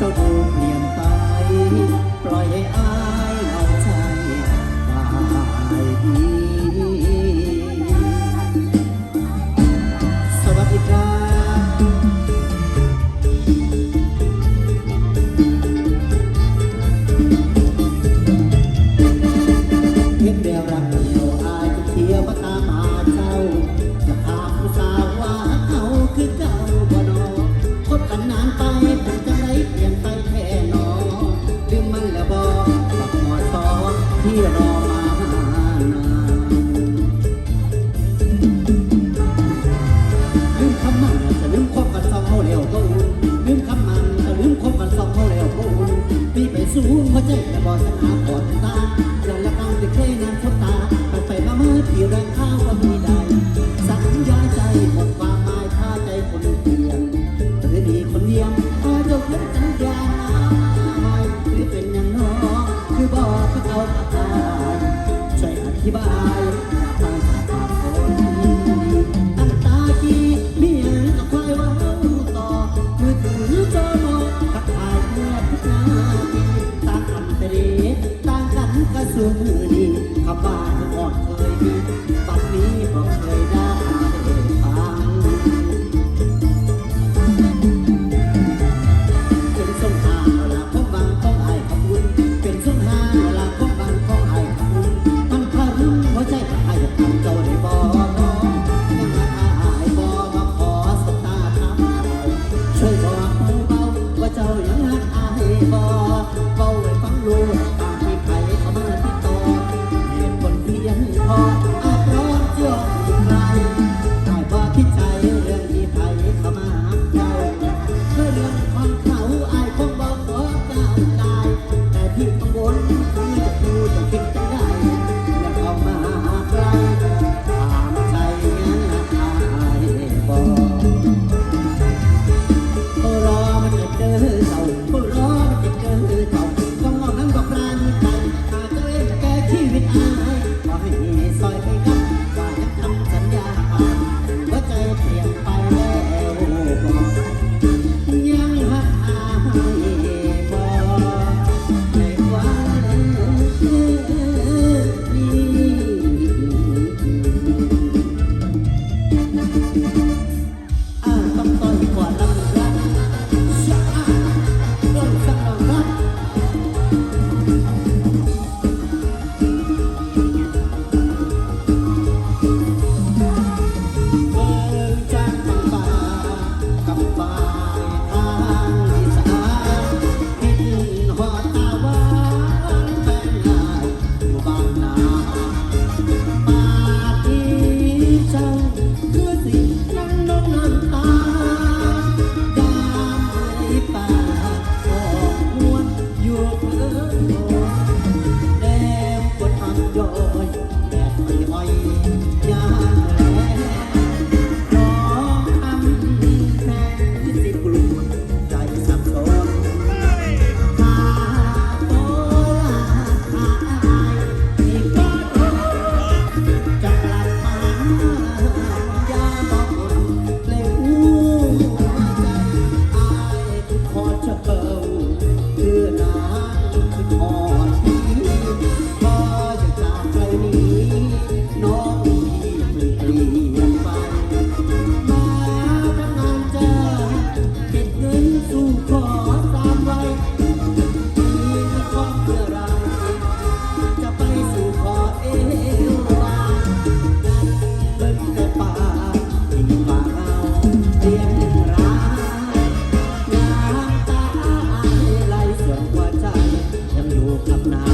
เจ้าดูเปลี่ยนไป ลืมคำมันจะลืมคบกันสองเขาแล้วก็อุ่นลืมคำมันจะลืมคบกันสองเขาแล้วก็อุ่นพี่ไปสู้หัวใจแต่บอกสัญหาก่อนตาย้อนละครั้งที่เคยนำชะตาไปไปมาเมื่อที่แรงข้าวก็มีได้สัญญาใจหมดความหมายถ้าใจคนเปลี่ยนหรือมีคนเดียวพอยกเลิกสัญญาไม่หรือเป็นอย่างน้อคือบอกเขาเอาปากกาช่วยอธิบาย อ่อ บนคือจะพูดจะคิด you. ขับน้